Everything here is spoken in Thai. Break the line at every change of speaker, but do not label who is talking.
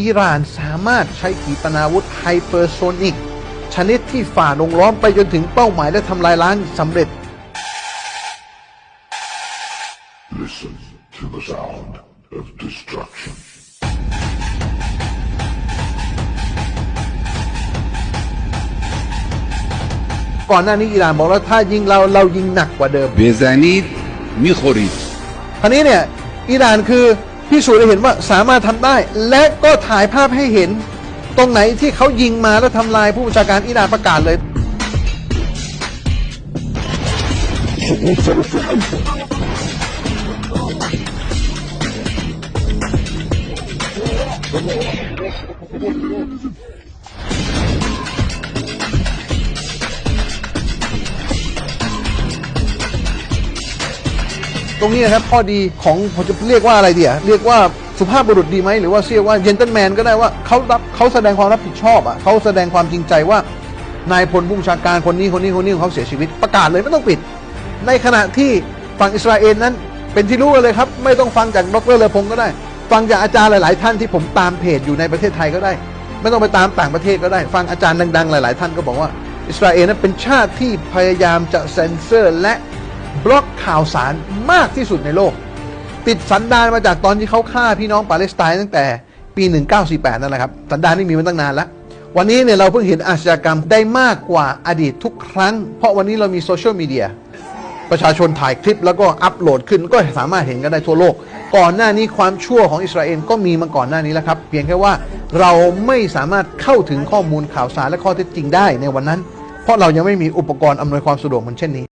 อิหร่านสามารถใช้ขีปนาวุธไฮเปอร์โซนิก ชนิดที่ฝ่าลงล้อมไปจนถึงเป้าหมายและทำลายล้างสำเร็จ
Listen to the sound of destruction.
ก่อนหน้านี้อิหร่านบอกแล้วถ้ายิงเราเรายิงหนักกว่าเดิม
بزنید میخورید
คราวนี้เนี่ยอิหร่านคือ พิสูจน์ได้เห็นว่าสามารถทำได้ และก็ถ่ายภาพให้เห็น ตรงไหนที่เขายิงมาแล้วทำลายผู้บัญชาการอิหร่านประกาศเลย ตรงนี้นะครับข้อดีของผมจะเรียกว่าอะไรเดียเรียกว่าสุภาพบุรุษดีไหมหรือว่าเรียกว่าเยนเตนแมนก็ได้ว่าเขารับเขาแสดงความรับผิดชอบอะเขาแสดงความจริงใจว่านายพลผู้บัญชาการคนนี้คนนี้คนนี้ของเขาเสียชีวิตประกาศเลยไม่ต้องปิด ในขณะที่ฝั่งอิสราเอลนั้น เป็นที่รู้กันเลยครับ ไม่ต้องฟังจากดรเลอพงก็ได้ ฟังจากอาจารย์หลาย ๆ ท่านที่ผมตามเพจอยู่ในประเทศไทยก็ได้ ไม่ต้องไปตามต่างประเทศก็ได้ ฟังอาจารย์ดัง ๆ หลาย ๆ ท่านก็บอกว่า อิสราเอลนั้นเป็นชาติที่พยายามจะเซ็นเซอร์ และ บล็อกข่าวสารมากที่สุดในโลก ติดสันดานมาจากตอนที่เขาฆ่าพี่น้องปาเลสไตน์ตั้งแต่ปี 1948 นั่นแหละครับ สันดานนี่มีมาตั้งนานแล้ว วันนี้เนี่ยเราเพิ่งเห็นอาชญากรรมได้มากกว่าอดีตทุกครั้ง เพราะวันนี้เรามีโซเชียลมีเดียประชาชนถ่ายคลิปแล้วก็อัปโหลดขึ้นก็สามารถเห็นกันได้ทั่วโลก ก่อนหน้านี้ความชั่วของอิสราเอลก็มีมาก่อนหน้านี้แล้วครับ เพียงแค่ว่าเราไม่สามารถเข้าถึงข้อมูลข่าวสารและข้อเท็จจริงได้ในวันนั้น เพราะเรายังไม่มีอุปกรณ์อำนวยความสะดวกเหมือนเช่นนี้